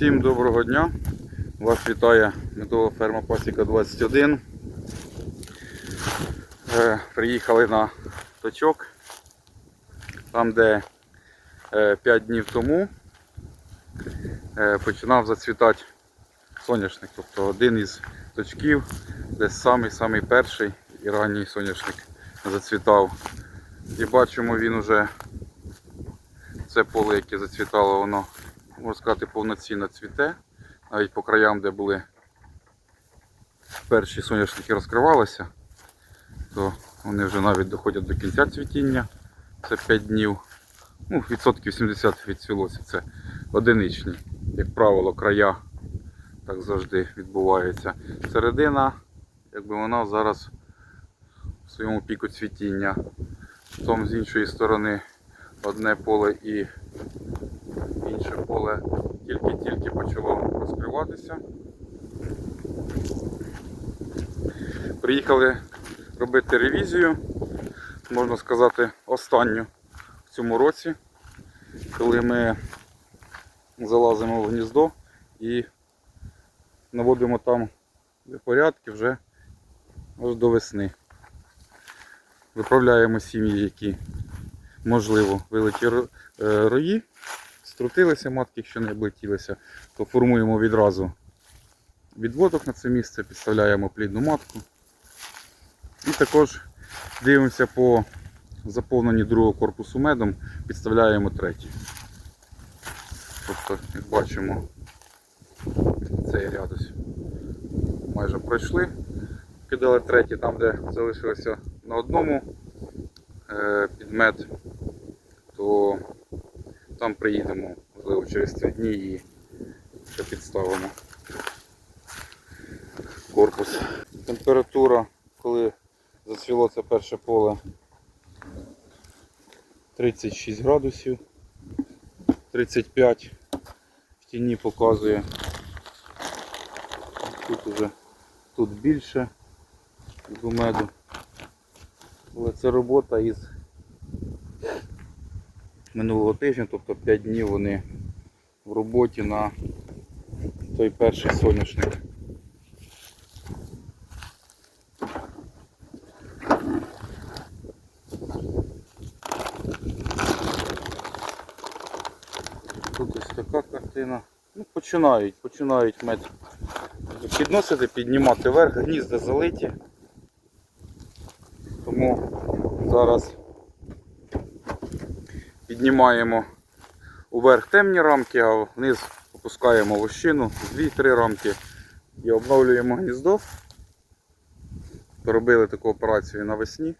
Всім доброго дня! Вас вітає медова ферма Пасіка 21. Е, приїхали на точок, там де 5 днів тому е, починав зацвітати соняшник. Тобто один із точків, де самий-самий перший і ранній соняшник зацвітав. І бачимо він уже це поле, яке зацвітало, воно можна сказати, повноцінно цвіте. Навіть по краям, де були перші соняшники розкривалися, то вони вже навіть доходять до кінця цвітіння. Це 5 днів. Ну, відсотків 70 відцвілося. Це одиничні. Як правило, края так завжди відбувається. Середина, якби вона зараз в своєму піку цвітіння. Потім з іншої сторони одне поле і інше поле тільки-тільки почало розкриватися. Приїхали робити ревізію, можна сказати, останню в цьому році, коли ми залазимо в гніздо і наводимо там порядки вже аж до весни. Виправляємо сім'ї, які можливо вилеті е, рої, струтилися матки, якщо не облетілися, то формуємо відразу відводок на це місце, підставляємо плідну матку. І також дивимося по заповненні другого корпусу медом, підставляємо третій. Тобто, як бачимо, цей ряд майже пройшли. Кидали третій там, де залишилося на одному е, підмет, то там приїдемо, можливо, через три дні і ще підставимо корпус. Температура, коли зацвіло це перше поле 36 градусів, 35 в тіні показує. Тут уже тут більше меду. Але це робота із минулого тижня, тобто 5 днів вони в роботі на той перший соняшник. Тут ось така картина. Ну, починають, починають мед підносити, піднімати вверх, гнізда залиті. Тому зараз піднімаємо уверх темні рамки, а вниз опускаємо вощину, 2-3 рамки і обновлюємо гніздо. Робили таку операцію навесні.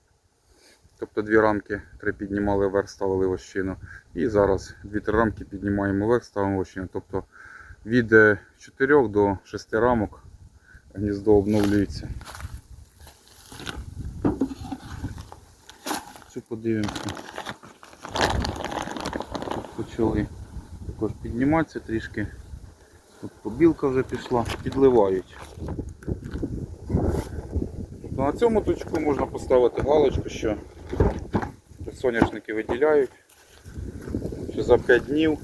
Тобто дві рамки, три піднімали вверх, ставили вощину. І зараз 2-3 рамки піднімаємо вверх, ставимо вощину. Тобто від 4 до 6 рамок гніздо обновлюється. Що подивимося. Почали також підніматися трішки. Тут побілка вже пішла, підливають. Тобто на цьому точку можна поставити галочку, що соняшники виділяють, що за 5 днів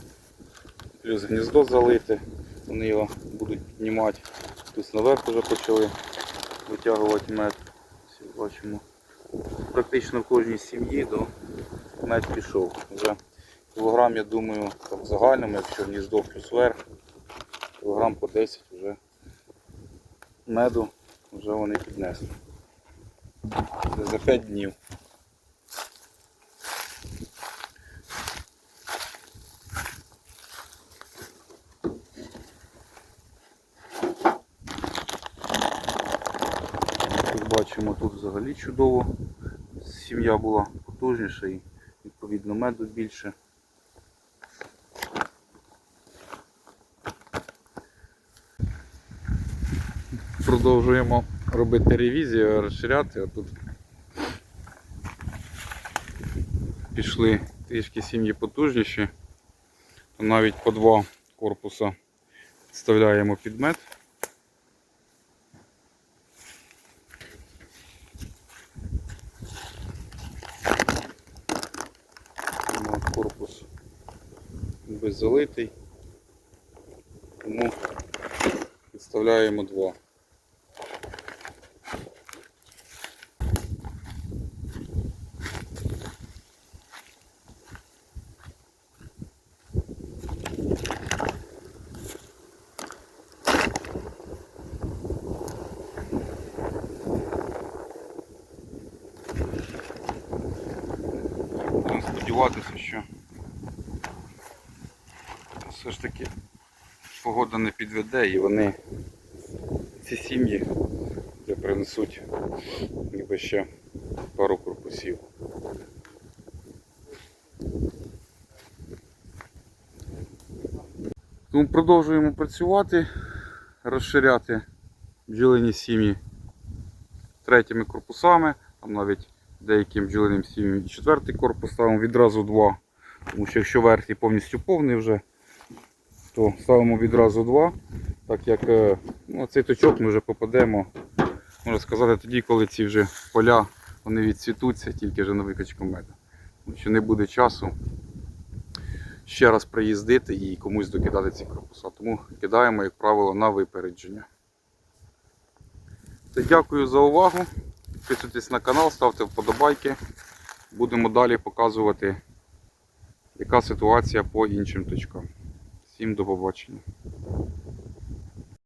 плюс гніздо залити, вони його будуть піднімати. Тут наверх вже почали витягувати мед. Бачимо. Практично в кожній сім'ї до мед пішов. Вже кілограм, я думаю, так в загальному, якщо гніздо плюс верх, кілограм по 10 вже меду вже вони піднесли. Це за 5 днів. Бачимо, тут взагалі чудово. Сім'я була потужніша і відповідно меду більше. Продовжуємо робити ревізію, розширяти. А тут пішли трішки сім'ї потужніші. Навіть по два корпуса вставляємо під мед. Ну, Корпус беззалитий. Тому підставляємо два. Будемо сподіватися, що все ж таки погода не підведе і вони ці сім'ї вже принесуть ніби ще пару корпусів. Тому продовжуємо працювати, розширяти бджолині сім'ї третіми корпусами, там навіть деяким бджолиним сім'ям і четвертий корпус ставимо відразу два. Тому що якщо верхній повністю повний вже, то ставимо відразу два. Так як е, ну, цей точок ми вже попадемо, можна сказати, тоді, коли ці вже поля вони відцвітуться, тільки вже на викачку меду. Тому що не буде часу ще раз приїздити і комусь докидати ці корпуса. Тому кидаємо, як правило, на випередження. Дякую за увагу. Підписуйтесь на канал, ставте вподобайки. Будемо далі показувати, яка ситуація по іншим точкам. Всім до побачення.